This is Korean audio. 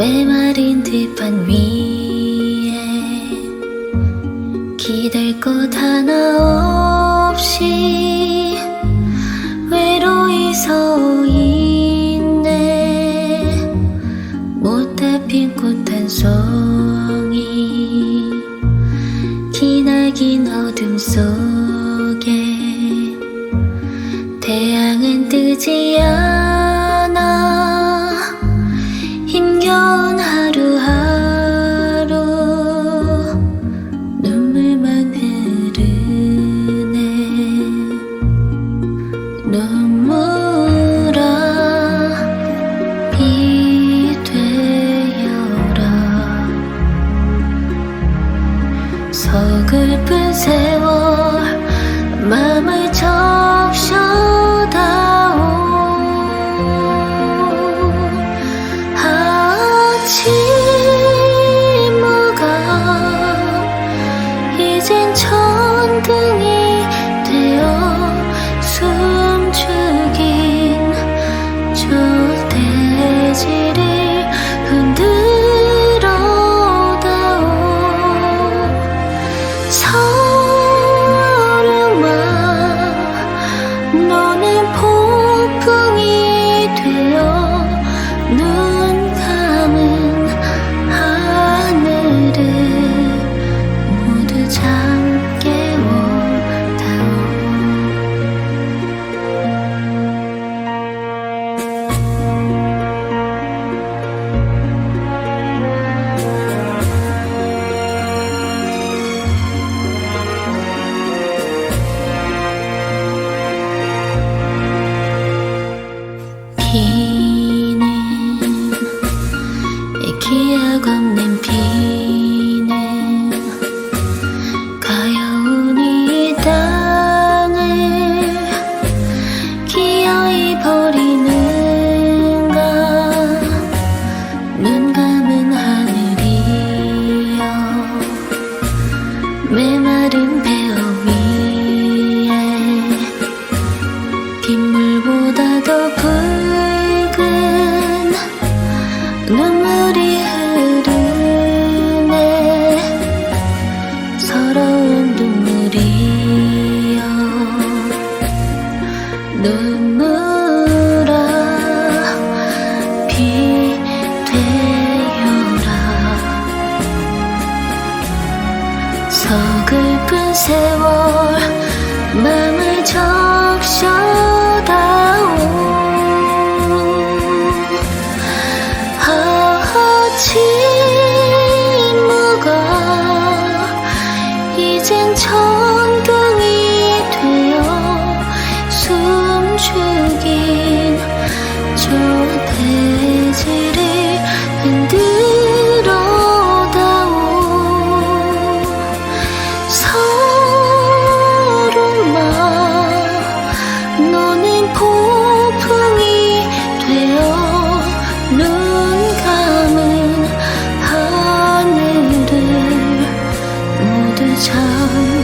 메마른 들판 위에 기댈 곳 하나 없이 외로이 서 있네. 못다 핀꽃한 송이 기나긴 어둠 속 되어라. 서글픈 세월 마음을 적셔다오. 아침마가 이젠 처 물 보다 더 붉은 눈물이 흐르네 서러운 눈물이여. 눈물아 비 되어라. 서글픈 세월 맘을 적셔. 长。